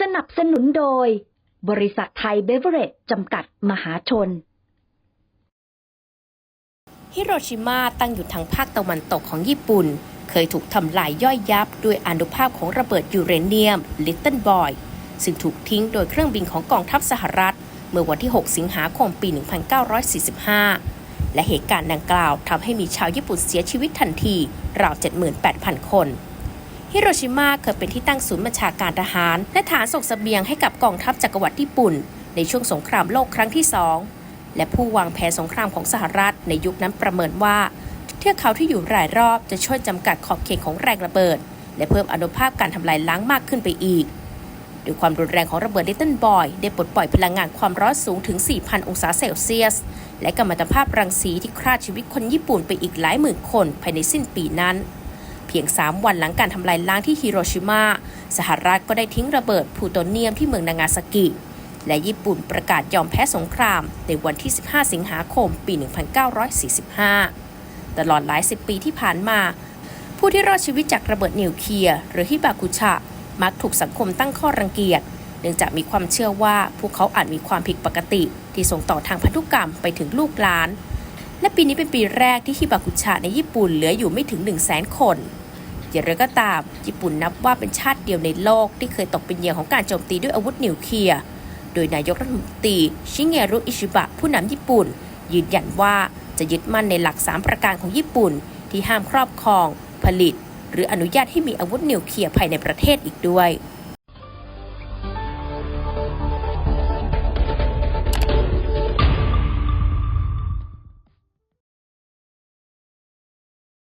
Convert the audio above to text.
สนับสนุนโดย บริษัทไทยเบเวอเรจจำกัดมหาชน ฮิโรชิมาตั้งอยู่ทางภาคตะวันตกของญี่ปุ่น เคยถูกทำลายย่อยยับด้วยอนุภาพของระเบิดยูเรเนียมลิตเติ้ลบอยซึ่งถูกทิ้งโดยเครื่องบินของกองทัพสหรัฐ เมื่อวันที่ 6 สิงหาคมปี 1945 และเหตุการณ์ดังกล่าวทำให้มีชาวญี่ปุ่นเสียชีวิตทันทีราว 78,000 คน ฮิโรชิมาเคยเป็นที่ตั้งศูนย์บัญชาการทหาร และฐานส่งเสบียงให้กับกองทัพจักรวรรดิญี่ปุ่น ในช่วงสงครามโลกครั้งที่สองและผู้วางแผนสงครามของสหรัฐในยุคนั้นประเมินว่า เทือกเขาที่อยู่รายรอบจะช่วยจำกัดขอบเขตของแรงระเบิด และเพิ่มอนุภาพการทำลายล้างมากขึ้นไปอีกด้วยความรุนแรงของระเบิดลิตเติ้ลบอย ได้ปลดปล่อยพลังงานความร้อนสูงถึง 4,000 องศาเซลเซียส และกัมมันตภาพรังสีที่ฆ่าชีวิตคนญี่ปุ่นไปอีกหลายหมื่นคนภายในสิ้นปีนั้น พียง 3 วันหลังการทำลายล้างที่ฮิโรชิมาสหรัฐก็ได้ทิ้งระเบิดพูโตเนียมที่เมืองนางาซากิ และญี่ปุ่นประกาศยอมแพ้สงคราม ในวันที่ 15 สิงหาคม ปี 1945 ตลอดหลายสิบปีที่ผ่านมา ผู้ที่รอดชีวิตจากระเบิดนิวเคลียร์หรือฮิบากุชะ มักถูกสังคมตั้งข้อรังเกียจเนื่องจากมีความเชื่อว่าพวกเขาอาจมีความผิดปกติ ที่ส่งต่อทางพันธุกรรมไปถึงลูกหลานและปีนี้เป็นปีแรกที่ฮิบากุชะในญี่ปุ่นเหลืออยู่ไม่ถึง 1 0 0 0 0แสนคน อย่างไรก็ตาม ญี่ปุ่นนับว่าเป็นชาติเดียวในโลกที่เคยตกเป็นเหยื่อของการโจมตีด้วยอาวุธนิวเคลียร์ โดยนายกรัฐมนตรีชิเงรุอิชิบะผู้นำญี่ปุ่น ยืนยันว่าจะยึดมั่นในหลัก 3 ประการของญี่ปุ่น ที่ห้ามครอบครอง ผลิต หรืออนุญาตให้มีอาวุธนิวเคลียร์ภายในประเทศอีกด้วย